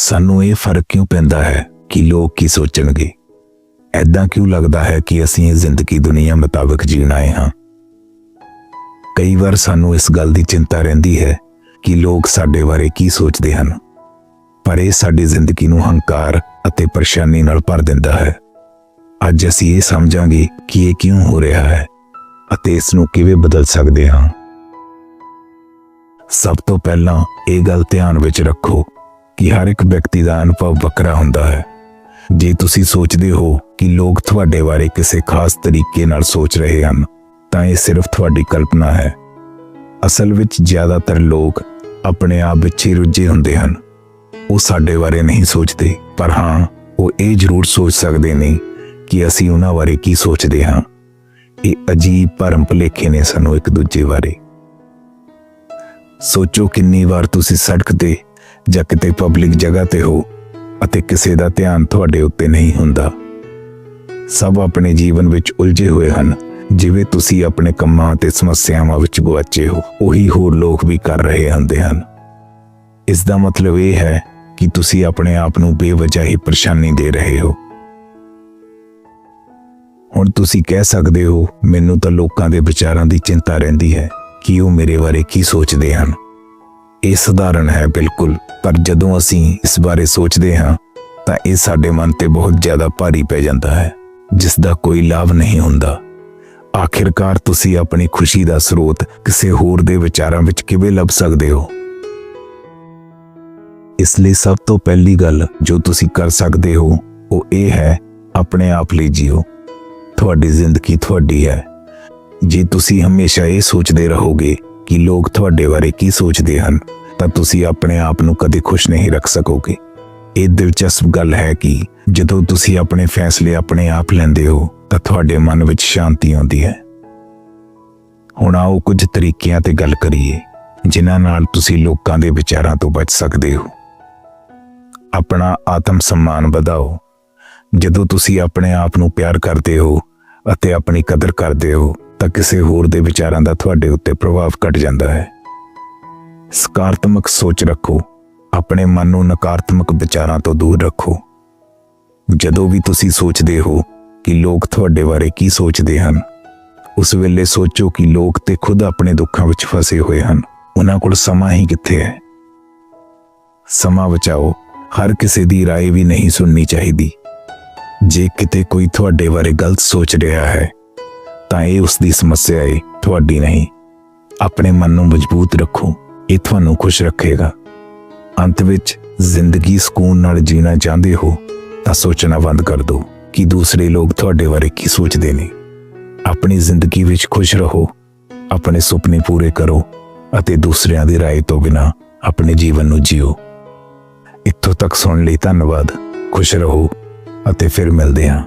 ਸਾਨੂੰ ਇਹ ਫ਼ਰਕ ਕਿਉਂ ਪੈਂਦਾ ਹੈ ਕਿ ਲੋਕ ਕੀ ਸੋਚਣਗੇ? ਐਦਾਂ ਕਿਉਂ ਲੱਗਦਾ ਹੈ ਕਿ ਅਸੀਂ ਇਹ ਜ਼ਿੰਦਗੀ ਦੁਨੀਆ ਮੁਤਾਬਕ ਜੀਣ ਆਏ ਹਾਂ? ਕਈ ਵਾਰ ਸਾਨੂੰ ਇਸ ਗੱਲ ਦੀ ਚਿੰਤਾ ਰਹਿੰਦੀ ਹੈ ਕਿ ਲੋਕ ਸਾਡੇ ਬਾਰੇ ਕੀ ਸੋਚਦੇ ਹਨ। ਪਰ ਇਹ ਸਾਡੀ ਜ਼ਿੰਦਗੀ ਨੂੰ ਹੰਕਾਰ ਅਤੇ ਪਰੇਸ਼ਾਨੀ ਨਾਲ ਭਰ ਦਿੰਦਾ ਹੈ। ਅੱਜ ਅਸੀਂ ਇਹ ਸਮਝਾਂਗੇ ਕਿ ਇਹ ਕਿਉਂ ਹੋ ਰਿਹਾ ਹੈ ਅਤੇ ਇਸ ਨੂੰ ਕਿਵੇਂ ਬਦਲ ਸਕਦੇ ਹਾਂ। ਸਭ ਤੋਂ ਪਹਿਲਾਂ ਇਹ ਗੱਲ ਧਿਆਨ ਵਿੱਚ ਰੱਖੋ ਕਿ ਹਰ ਇੱਕ ਵਿਅਕਤੀ ਦਾ ਅਨੁਭਵ ਵੱਖਰਾ ਹੁੰਦਾ ਹੈ। ਜੇ ਤੁਸੀਂ ਸੋਚਦੇ ਹੋ ਕਿ ਲੋਕ ਤੁਹਾਡੇ ਬਾਰੇ ਕਿਸੇ ਖਾਸ ਤਰੀਕੇ ਨਾਲ ਸੋਚ ਰਹੇ ਹਨ, ਤਾਂ ਇਹ ਸਿਰਫ ਤੁਹਾਡੀ ਕਲਪਨਾ ਹੈ। ਅਸਲ ਵਿੱਚ ਜ਼ਿਆਦਾਤਰ ਲੋਕ ਆਪਣੇ ਆਪ ਵਿੱਚ ਹੀ ਰੁੱਝੇ ਹੁੰਦੇ ਹਨ। ਉਹ ਸਾਡੇ ਬਾਰੇ ਨਹੀਂ ਸੋਚਦੇ, ਪਰ ਹਾਂ, ਉਹ ਇਹ ਜ਼ਰੂਰ ਸੋਚ ਸਕਦੇ ਨੇ ਕਿ ਅਸੀਂ ਉਹਨਾਂ ਬਾਰੇ ਕੀ ਸੋਚਦੇ ਹਾਂ। ਇਹ ਅਜੀਬ ਭਰਮ ਭੁਲੇਖੇ ਨੇ ਸਾਨੂੰ ਇੱਕ ਦੂਜੇ ਬਾਰੇ। ਸੋਚੋ ਕਿੰਨੀ ਵਾਰ ਤੁਸੀਂ ਸੜਕ ਤੇ ਜਾਂ ਕਿਤੇ ਪਬਲਿਕ ਜਗ੍ਹਾ ਤੇ ਹੋ ਅਤੇ ਕਿਸੇ ਦਾ ਧਿਆਨ ਤੁਹਾਡੇ ਉੱਤੇ ਨਹੀਂ ਹੁੰਦਾ। ਸਭ ਆਪਣੇ ਜੀਵਨ ਵਿੱਚ ਉਲਝੇ ਹੋਏ ਹਨ। ਜਿਵੇਂ ਤੁਸੀਂ ਆਪਣੇ ਕੰਮਾਂ ਤੇ ਸਮੱਸਿਆਵਾਂ ਵਿੱਚ ਗੁਆਚੇ ਹੋ, ਉਹੀ ਹੋਰ ਲੋਕ ਵੀ ਕਰ ਰਹੇ ਹੁੰਦੇ ਹਨ। ਇਸ ਦਾ ਮਤਲਬ ਇਹ ਹੈ ਕਿ ਤੁਸੀਂ ਆਪਣੇ ਆਪ ਨੂੰ ਬੇਵਜ੍ਹਾ ਹੀ ਪਰੇਸ਼ਾਨੀ ਦੇ ਰਹੇ ਹੋ। ਹੁਣ ਤੁਸੀਂ ਕਹਿ ਸਕਦੇ ਹੋ, ਮੈਨੂੰ ਤਾਂ ਲੋਕਾਂ ਦੇ ਵਿਚਾਰਾਂ ਦੀ ਚਿੰਤਾ ਰਹਿੰਦੀ ਹੈ ਕਿ ਉਹ ਮੇਰੇ ਬਾਰੇ ਕੀ ਸੋਚਦੇ ਹਨ। ਇਹ ਸਧਾਰਨ ਹੈ ਬਿਲਕੁਲ, ਪਰ ਜਦੋਂ ਅਸੀਂ ਇਸ ਬਾਰੇ ਸੋਚਦੇ ਹਾਂ, ਤਾਂ ਇਹ ਸਾਡੇ ਮਨ ਤੇ ਬਹੁਤ ਜ਼ਿਆਦਾ ਭਾਰੀ ਪੈ ਜਾਂਦਾ ਹੈ, ਜਿਸ ਦਾ ਕੋਈ ਲਾਭ ਨਹੀਂ ਹੁੰਦਾ। ਆਖਿਰਕਾਰ ਤੁਸੀਂ ਆਪਣੀ ਖੁਸ਼ੀ ਦਾ ਸਰੋਤ ਕਿਸੇ ਹੋਰ ਦੇ ਵਿਚਾਰਾਂ ਵਿੱਚ ਕਿਵੇਂ ਲੱਭ ਸਕਦੇ ਹੋ? ਇਸ ਲਈ ਸਭ ਤੋਂ ਪਹਿਲੀ ਗੱਲ ਜੋ ਤੁਸੀਂ ਕਰ ਸਕਦੇ ਹੋ, ਉਹ ਇਹ ਹੈ, ਆਪਣੇ ਆਪ ਲਈ ਜੀਓ। ਤੁਹਾਡੀ ਜ਼ਿੰਦਗੀ ਤੁਹਾਡੀ ਹੈ। ਜੇ ਤੁਸੀਂ ਹਮੇਸ਼ਾ ਇਹ ਸੋਚਦੇ ਰਹੋਗੇ ਕਿ ਲੋਕ ਤੁਹਾਡੇ ਬਾਰੇ ਕੀ ਸੋਚਦੇ ਹਨ, ਤਾਂ ਤੁਸੀਂ ਆਪਣੇ ਆਪ ਨੂੰ ਕਦੇ ਖੁਸ਼ ਨਹੀਂ ਰੱਖ ਸਕੋਗੇ। ਇਹ ਦਿਲਚਸਪ ਗੱਲ ਹੈ ਕਿ ਜਦੋਂ ਤੁਸੀਂ ਆਪਣੇ ਫੈਸਲੇ ਆਪਣੇ ਆਪ ਲੈਂਦੇ ਹੋ, ਤਾਂ ਤੁਹਾਡੇ ਮਨ ਵਿੱਚ ਸ਼ਾਂਤੀ ਆਉਂਦੀ ਹੈ। ਹੁਣ ਆਓ ਕੁਝ ਤਰੀਕਿਆਂ ਤੇ ਗੱਲ ਕਰੀਏ, ਜਿਨ੍ਹਾਂ ਨਾਲ ਤੁਸੀਂ ਲੋਕਾਂ ਦੇ ਵਿਚਾਰਾਂ ਤੋਂ ਬਚ ਸਕਦੇ ਹੋ। ਆਪਣਾ ਆਤਮ ਸਨਮਾਨ ਵਧਾਓ। ਜਦੋਂ ਤੁਸੀਂ ਆਪਣੇ ਆਪ ਨੂੰ ਪਿਆਰ ਕਰਦੇ ਹੋ ਅਤੇ ਆਪਣੀ ਕਦਰ ਕਰਦੇ ਹੋ ਤਾਂ ਕਿਸੇ ਹੋਰ ਦੇ ਵਿਚਾਰਾਂ ਦਾ ਤੁਹਾਡੇ ਉੱਤੇ ਪ੍ਰਭਾਵ ਘਟ ਜਾਂਦਾ ਹੈ ਸਕਾਰਾਤਮਕ ਸੋਚ ਰੱਖੋ ਆਪਣੇ ਮਨ ਨੂੰ ਨਕਾਰਾਤਮਕ ਵਿਚਾਰਾਂ ਤੋਂ ਦੂਰ ਰੱਖੋ ਜਦੋਂ ਵੀ ਤੁਸੀਂ ਸੋਚਦੇ ਹੋ ਕਿ ਲੋਕ ਤੁਹਾਡੇ ਬਾਰੇ ਕੀ ਸੋਚਦੇ ਹਨ ਉਸ ਵੇਲੇ ਸੋਚੋ ਕਿ ਲੋਕ ਤੇ ਖੁਦ ਆਪਣੇ ਦੁੱਖਾਂ ਵਿੱਚ ਫਸੇ ਹੋਏ ਹਨ ਉਹਨਾਂ ਕੋਲ ਸਮਾਂ ਹੀ ਕਿੱਥੇ ਹੈ ਸਮਾਂ ਬਚਾਓ ਹਰ ਕਿਸੇ ਦੀ رائے ਵੀ ਨਹੀਂ ਸੁਣਨੀ ਚਾਹੀਦੀ ਜੇ ਕਿਤੇ ਕੋਈ ਤੁਹਾਡੇ ਬਾਰੇ ਗਲਤ ਸੋਚ ਰਿਹਾ ਹੈ ਤਾਂ ਇਹ ਉਸ ਦੀ ਸਮੱਸਿਆ ਹੈ ਤੁਹਾਡੀ ਨਹੀਂ ਆਪਣੇ ਮਨ ਨੂੰ ਮਜ਼ਬੂਤ ਰੱਖੋ ਇਹ ਤੁਹਾਨੂੰ ਖੁਸ਼ ਰੱਖੇਗਾ ਅੰਤ ਵਿੱਚ ਜ਼ਿੰਦਗੀ ਸਕੂਨ ਨਾਲ ਜੀਣਾ ਚਾਹੁੰਦੇ ਹੋ ਤਾਂ ਸੋਚਣਾ ਬੰਦ ਕਰ ਦਿਓ ਕਿ ਦੂਸਰੇ ਲੋਕ ਤੁਹਾਡੇ ਬਾਰੇ ਕੀ ਸੋਚਦੇ ਨੇ ਆਪਣੀ ਜ਼ਿੰਦਗੀ ਵਿੱਚ ਖੁਸ਼ ਰਹੋ ਆਪਣੇ ਸੁਪਨੇ ਪੂਰੇ ਕਰੋ ਅਤੇ ਦੂਸਰਿਆਂ ਦੀ رائے ਤੋਂ ਬਿਨਾ ਆਪਣੇ ਜੀਵਨ ਨੂੰ ਜੀਓ ਇੱਥੋਂ ਤੱਕ ਸੁਣਨ ਲਈ ਧੰਨਵਾਦ ਖੁਸ਼ ਰਹੋ ਅਤੇ ਫਿਰ ਮਿਲਦੇ ਹਾਂ